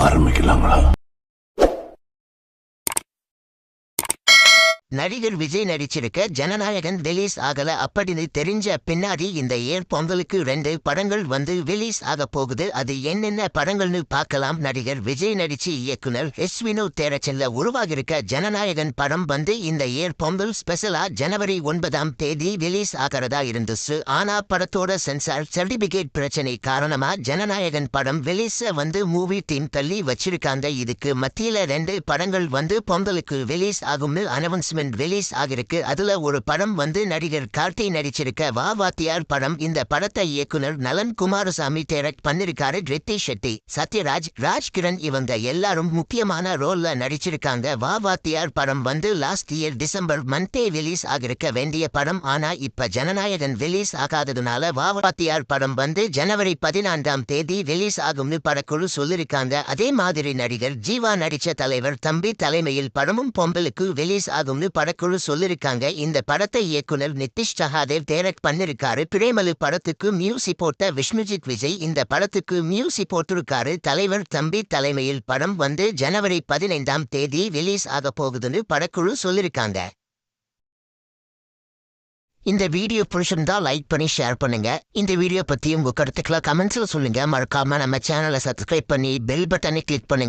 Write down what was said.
ஆரம்பிக்கலாங்களா? நடிகர் விஜய் நடிச்சிருக்க ஜனநாயகன் ரிலீஸ் ஆகல. அப்படின்னு தெரிஞ்ச பின்னாடி இந்த ஏர் பொங்கலுக்கு ரெண்டு படங்கள் வந்து ரிலீஸ் ஆக போகுது. அது என்னென்ன படங்கள்னு பார்க்கலாம். நடிகர் விஜய் நடிச்சு இயக்குனர் எஸ் வினு தேரச்சல்ல உருவாகிருக்க ஜனநாயகன் படம் வந்து இந்த ஏர் பொங்கல் ஸ்பெஷலா ஜனவரி ஒன்பதாம் தேதி ரிலீஸ் ஆகிறதா இருந்துச்சு. ஆனா படத்தோட சென்சார் சர்டிபிகேட் பிரச்சனை காரணமா ஜனநாயகன் படம் ரிலீஸ வந்து மூவி டீம் தள்ளி வச்சிருக்காங்க. இதுக்கு மத்தியில ரெண்டு படங்கள் வந்து பொங்கலுக்கு ரிலீஸ் ஆகும்னு அனௌன்ஸ்மெண்ட் ரிலீஸ் ஆகிருக்கு அதுல ஒரு படம் வந்து நடிகர் கார்த்தி நடிச்சிருக்க வா வாத்தியார் படம். இந்த படத்தை இயக்குனர் நலன் குமாரசாமி டைரக்ட் பண்ணிருக்காரு ரித்தி ஷெட்டி சத்யராஜ் ராஜ்கிரண் இவங்க எல்லாரும் முக்கியமான ரோல்ல நடிச்சிருக்காங்க. வா வாத்தியார் படம் வந்து last year December month release ஆகிருக்க வேண்டிய படம். ஆனா இப்ப ஜனநாயகன் ரிலீஸ் ஆகாததுனால வா வாத்தியார் படம் வந்து ஜனவரி பதினான்காம் தேதி ரிலீஸ் ஆகும்னு படக்குழு சொல்லிருக்காங்க. அதே மாதிரி நடிகர் ஜீவா நடிச்ச தலைவர் தம்பி தலைமையில் படமும் பொம்பலுக்கு ரிலீஸ் ஆகும்னு படக்குழு சொல்லிருக்காங்க. இந்த படத்தை இயக்குனர் நிதிஷ் சஹாதேவ் டைரக்ட் பண்ணிருக்காரு. பிரேமலு படத்துக்கு மியூசிக் போட்ட விஷ்ணுஜித் விஜய் இந்த படத்துக்கு மியூசிக் போட்டிருக்காரு. தலைவர் தம்பி தலைமையில் படம் வந்து ஜனவரி பதினைந்தாம் தேதி ரிலீஸ் ஆக போகுதுன்னு படக்குழு சொல்லிருக்காங்க. இந்த வீடியோ பிடிச்சிருந்தா லைக் பண்ணி ஷேர் பண்ணுங்க. இந்த வீடியோ பத்தி உங்க கருத்துக்களை கமெண்ட்ஸ்ல சொல்லுங்க. மறக்காம நம்ம சேனலை சப்ஸ்கிரைப் பண்ணி பெல் பட்டனை கிளிக் பண்ணுங்க.